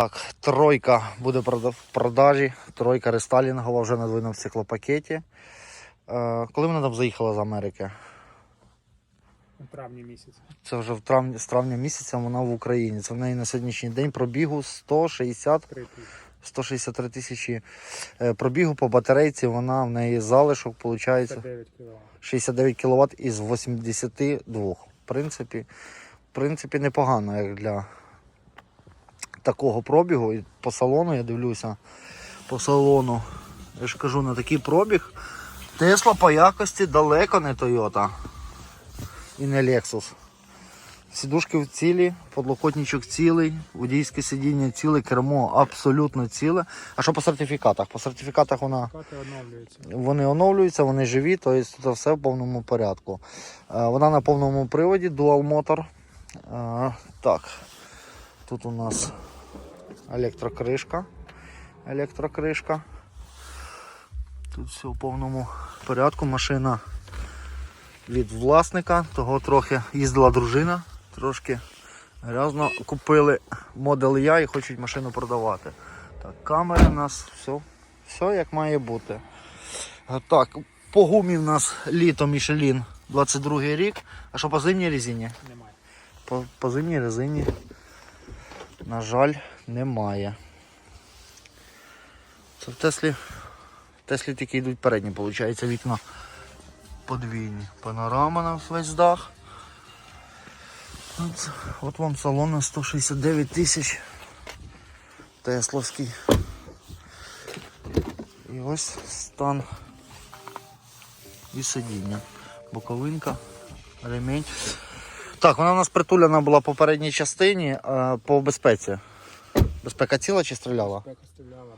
Так, тройка буде в продажі. Тройка рестайлінгова вже на двойному стеклопакеті. Е, коли вона там заїхала з Америки? У травні місяці. Це вже в травні, з травня місяця вона в Україні. Це в неї на сьогоднішній день пробігу 160 163 тисячі е, пробігу по батарейці. Вона в неї залишок, виходить, 69 кВт із 82. В принципі, в принципі, непогано, як для такого пробігу. І по салону я дивлюся. По салону. Я ж кажу, на такий пробіг. Тесла по якості далеко не Toyota. І не Lexus. Сідушки в цілі, подлокотничок цілий, водійське сидіння ціле, кермо абсолютно ціле. А що по сертифікатах? По сертифікатах вона оновлюються. вони оновлюються, вони живі, тобто тут все в повному порядку. Е, Вона на повному приводі, Dual Motor. Е, Так, тут у нас електрокришка. Електрокришка. Тут все в повному порядку. Машина від власника, того трохи їздила дружина, трошки грязно купили модель Я і хочуть машину продавати. Так, камери у нас, все, все як має бути. Так, по гумі в нас літо Мішелін 22 рік. А що по зимній резині? Немає. По, по зимній резині, на жаль, немає. Це в Теслі. Теслі тільки йдуть передні, виходить, вікна подвійні. Панорама на весь дах. От, от вам салон на 169 тисяч. Тесловський. І ось стан і сидіння. Боковинка, ремінь. Так, вона у нас притуляна була по передній частині е, по безпеці. Безпека ціла чи стріляла? Спека стріляла.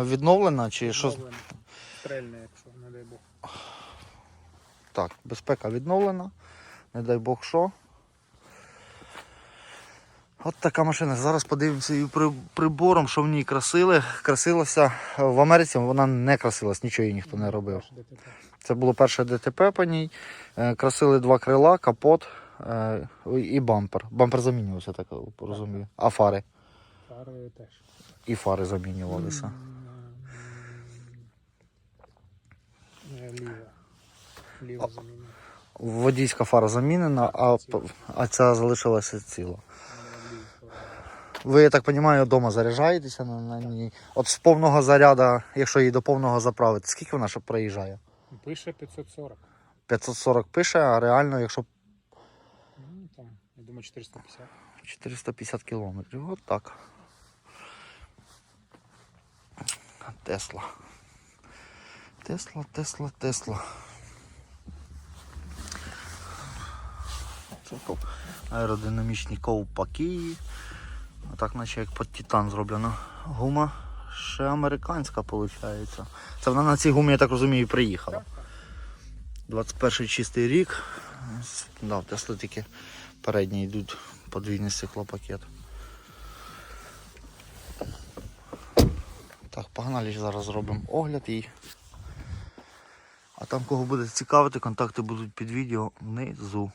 Е, Відновлена чи що? Оновлена. Стрельне, якщо, не дай Бог. Так, безпека відновлена. Не дай Бог що. От така машина. Зараз подивимося і при, прибором, що в ній красили. Красилося в Америці, вона не красилась, нічого їй ніхто не робив. Це було перше ДТП по ній. Е, Красили два крила, капот е, і бампер. Бампер замінювався, так розумію. А фари? Фари теж. І фари замінювалися. Е, Ліва. Ліва замінює. Водійська фара замінена, а, а ця залишилася ціла. Ви, я так розумію, вдома заряджаєтеся на, на ній. От з повного заряду, якщо її до повного заправити, скільки вона ще проїжджає? Пише 540. 540 пише, а реально, якщо Ну, там, я думаю, 450. 450 кілометрів. От так. Тесла. Тесла, Тесла, Тесла. Аеродинамічні ковпаки. А так наче як під титан зроблено. Гума ще американська виходить. Це вона на цій гумі, я так розумію, приїхала. 21 чистий рік. Да, в тільки передні йдуть подвійний стеклопакет. Так, погнали зараз зробимо огляд їй. А там кого буде цікавити, контакти будуть під відео внизу.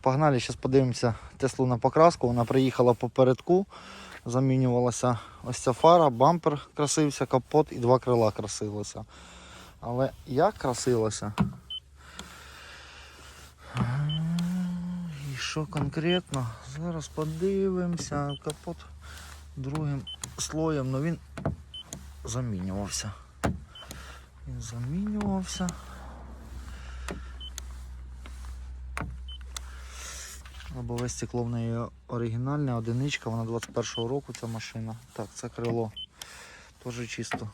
Погнали, зараз подивимося Теслу на покраску. Вона приїхала попередку, замінювалася ось ця фара, бампер красився, капот і два крила красилося. Але як красилося? І що конкретно? Зараз подивимося. Капот другим слоєм, але він замінювався. Він замінювався. Лобове стекло в неї оригінальне, одиничка, вона 21-го року ця машина. Так, це крило. Теж чисто.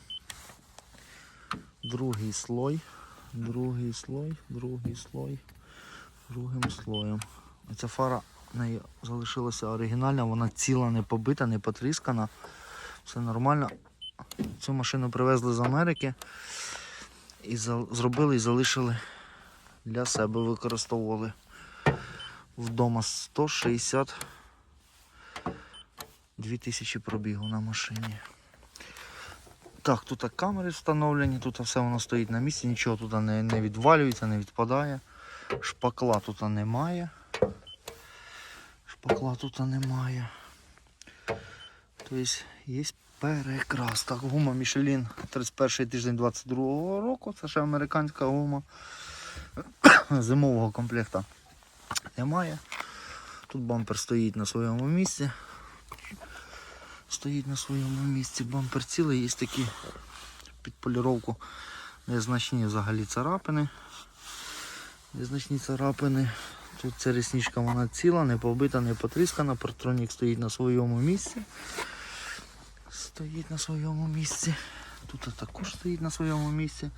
Другий слой, другий слой, другий слой, другим слоєм. Оця фара в неї залишилася оригінальна, вона ціла, не побита, не потріскана. Все нормально. Цю машину привезли з Америки і зробили і залишили для себе, використовували вдома 162 тисячі пробігу на машині. Так, тут камери встановлені, тут все воно стоїть на місці, нічого тут не, не відвалюється, не відпадає. Шпакла тут немає. Шпакла тут немає. Тобто є перекрас. Так, гума Michelin 31 тиждень 22 року. Це ще американська гума. Зимового комплекту немає. Тут бампер стоїть на своєму місці. Стоїть на своєму місці. Бампер цілий, є такі під поліровку незначні взагалі царапини. Незначні царапини. Тут ця рісничка вона ціла, не побита, не потріскана. Партронік стоїть на своєму місці. Стоїть на своєму місці. Тут також стоїть на своєму місці.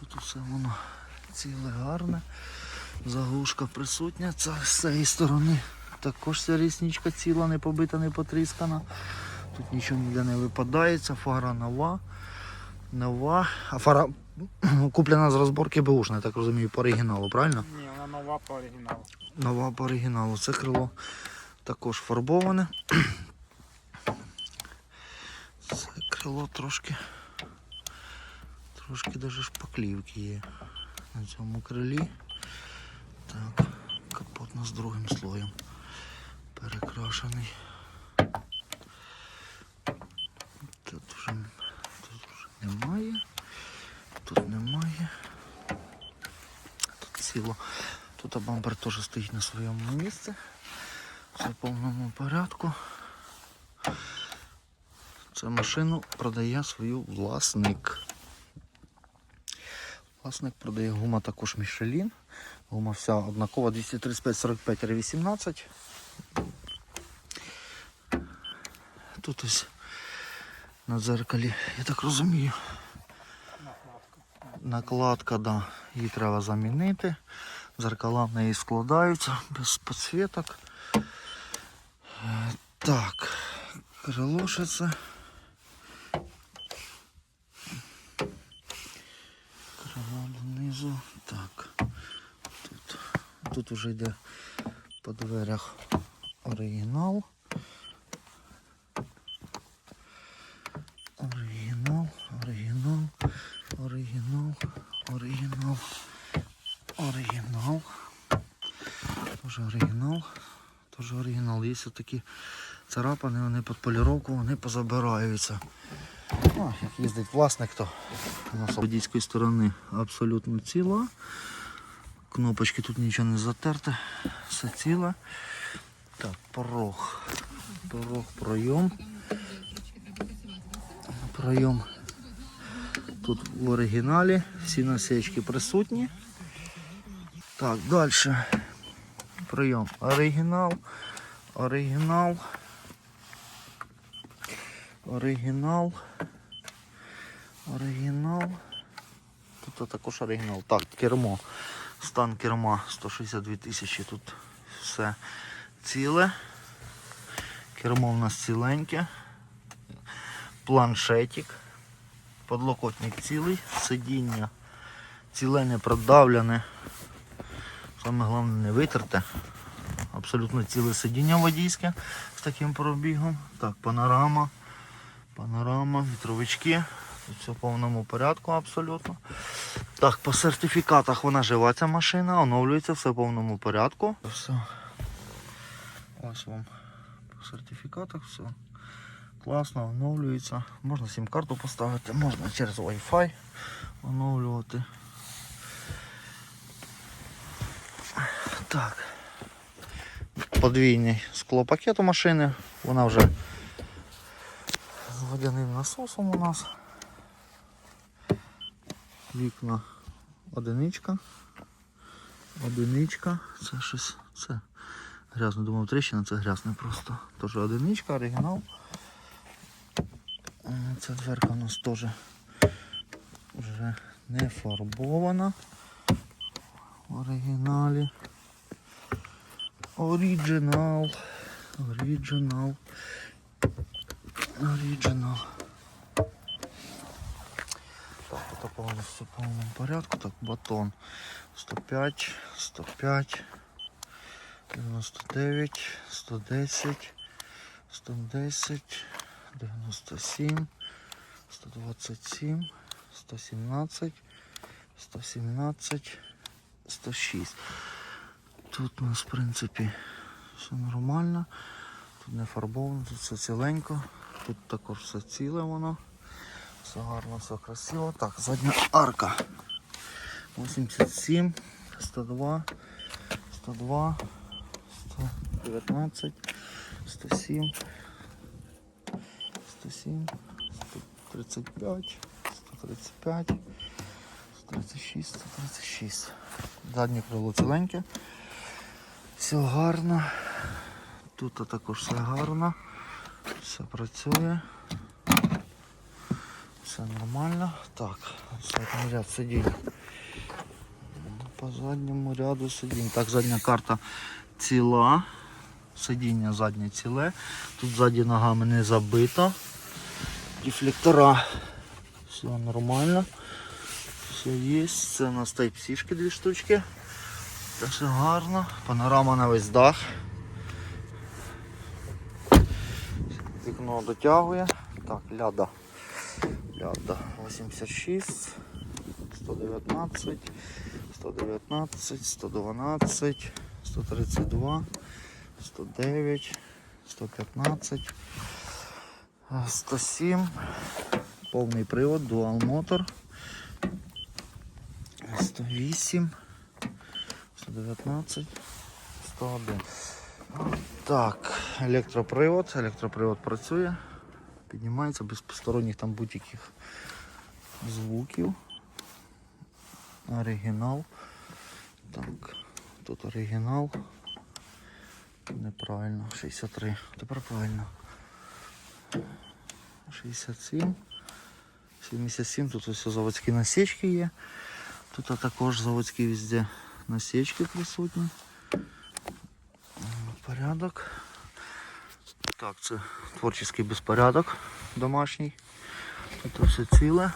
Тут усе воно ціле гарне. Заглушка присутня. Це з цієї сторони також ця рісничка ціла, не побита, не потріскана. Тут нічого ніде не випадається, фара нова. Нова. А фара куплена з розборки бушна, я так розумію, по оригіналу, правильно? Ні, вона нова по оригіналу. Нова по оригіналу. Це крило також фарбоване. Крило трошки. Трошки даже шпаклівки є на цьому крилі. Так, капот нас другим слоєм перекрашений. Тут вже, тут вже немає. Тут немає. Тут ціло. Тут бампер теж стоїть на своєму місці. Все в повному порядку. Цю машину продає свою власник. Власник продає гума також Michelin. Гума вся однакова 235-45 18 Тут ось на дзеркалі, я так розумію, Накладка. да, її треба замінити. Зеркала в неї складаються без підсвіток. Е, Так, крило ще це. Крило донизу. Так. Тут, тут вже йде по дверях оригінал. Оригінал, оригінал, оригінал, оригінал. Оригінал. Тоже оригінал. Тоже оригінал. Є такі царапини, вони під поліровку, вони позабираються. Як їздить власник, то з водійської сторони абсолютно ціла. Кнопочки тут нічого не затерте, все ціле. Так, порог. Порог, пройом. Пройом. Тут в оригіналі всі насечки присутні. Так, далі. Прийом. Оригінал. Оригінал. Оригінал. Оригінал. Тут також оригінал. Так, кермо. Стан керма 162 тисячі. Тут все ціле. Кермо в нас ціленьке. Планшетик. Подлокотник цілий. Сидіння ціле не продавлене. Саме головне не витерте. Абсолютно ціле сидіння водійське з таким пробігом. Так, панорама. Панорама, вітровички. Все в повному порядку абсолютно. Так, по сертифікатах вона жива ця машина, оновлюється все в повному порядку. Все. Ось вам по сертифікатах все. Класно, оновлюється. Можна сім-карту поставити, можна через Wi-Fi оновлювати. Так. Подвійний склопакет у машини. Вона вже з водяним насосом у нас. Вікна одиничка. Одиничка. Це щось. Це грязно. Думав тріщина, це грязне просто. Тож одиничка, оригінал. Е, Ця дверка у нас теж вже не фарбована. В оригіналі. Оригінал. Оригінал. Оригінал. Так, повністю в повному порядку. Так, батон 105, 105, 99, 110, 110, 97, 127, 117, 117, 106. Тут у нас, в принципі, все нормально. Тут не фарбовано, тут все ціленько. Тут також все ціле воно. Все гарно, все красиво. Так, задня арка. 87, 102, 102, 119, 107, 107, 135, 135, 136, 136. Заднє крило ціленьке. Все гарно. Тут також все гарно. Все працює. Все нормально. Так, задній ряд сидінь. По задньому ряду сидінь. Так, задня карта ціла. Сидіння заднє ціле. Тут ззаді ногами не забито. Дефлектора. Все нормально. Все є. Це у нас тайп-сішки дві штучки. Це все гарно. Панорама на весь дах. Вікно дотягує. Так, ляда. Ляда 86, 119, 119, 112, 132, 109, 115, е, 107, повний привод, дуал мотор, 108, 119, 101. Так, електропривод, електропривод працює, піднімається без посторонніх там будь-яких звуків. Оригінал. Так, тут оригінал. Неправильно. 63. Тепер правильно. 67. 77. Тут ось заводські насічки є. Тут також заводські везде насічки присутні. Порядок. Так, це творчий безпорядок домашній. Тут все ціле.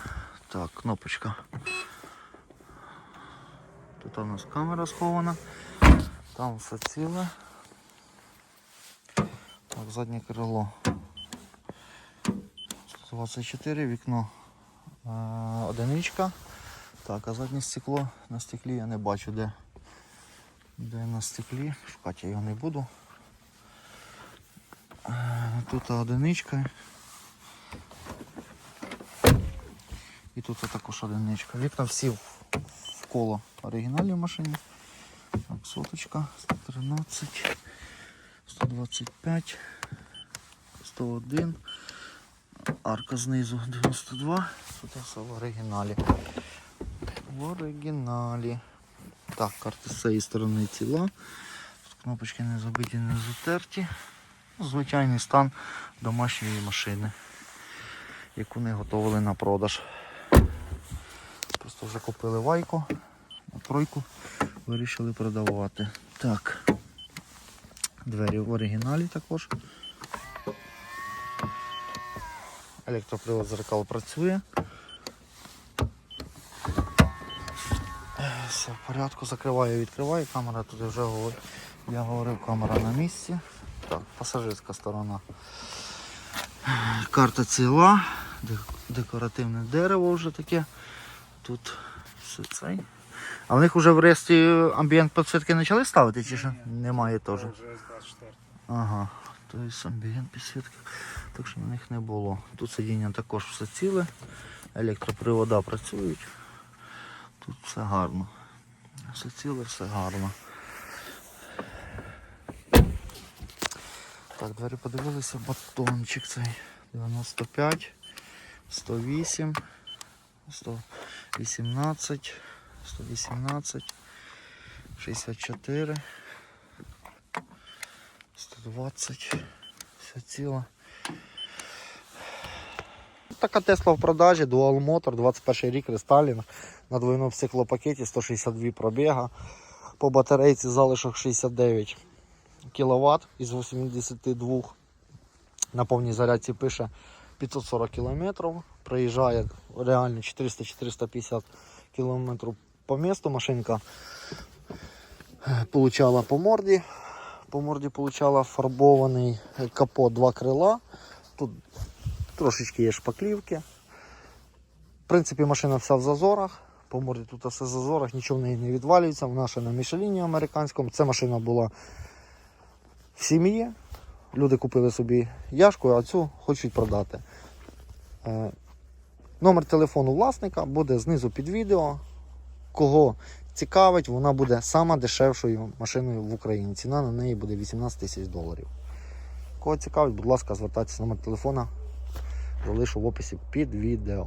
Так, кнопочка. Тут у нас камера схована. Там все ціле. Так, заднє крило. 124, вікно е, одиничка. Так, а заднє стекло на стеклі я не бачу де. Де на стеклі. Шукати я його не буду. Е, Тут одиничка. І тут також одиничка. Вікна всі в коло оригінальні в машині. Так, соточка, 113, 125, 101. Арка знизу 92. Тут все в оригіналі. В оригіналі. Так, карти з цієї сторони ціла. Тут кнопочки не забиті, не затерті. Ну, Звичайний стан домашньої машини, яку не готували на продаж. Просто вже купили вайку, на тройку вирішили продавати. Так. Двері в оригіналі також. Електропривод зеркал працює. Все в порядку, закриваю, відкриваю, камера туди вже говорить. Я говорив, камера на місці. Так, пасажирська сторона. Карта ціла, декоративне дерево вже таке. Тут все цей. А в них вже в ресті амбієнт підсвітки почали ставити чи що? Немає теж. Вже С24. Ага, тобто амбієнт підсвітки. Так що на них не було. Тут сидіння також все ціле. Електропривода працюють. Тут все гарно. Все ціле, все гарно. Так, двері подивилися, батончик цей. 95, 108, 118, 118, 64. 120. Все ціло. Така Тесла в продажі, Dual Motor, 21 рік рестайлінг на двойному стеклопакеті 162 пробіга. По батарейці залишок 69 кВт із 82. На повній зарядці пише 540 км. Проїжджає реально 400-450 км по місту. Машинка получала по морді. По морді получала фарбований капот, два крила. Тут трошечки є шпаклівки. В принципі, машина вся в зазорах. По морді тут все в зазорах, нічого в неї не відвалюється. Вона ще на Мішеліні американському. Ця машина була в сім'ї. Люди купили собі яшку, а цю хочуть продати. Е, Номер телефону власника буде знизу під відео. Кого цікавить, вона буде сама дешевшою машиною в Україні. Ціна на неї буде 18 тисяч доларів. Кого цікавить, будь ласка, звертайтеся номер телефона. Залишу в описі під відео.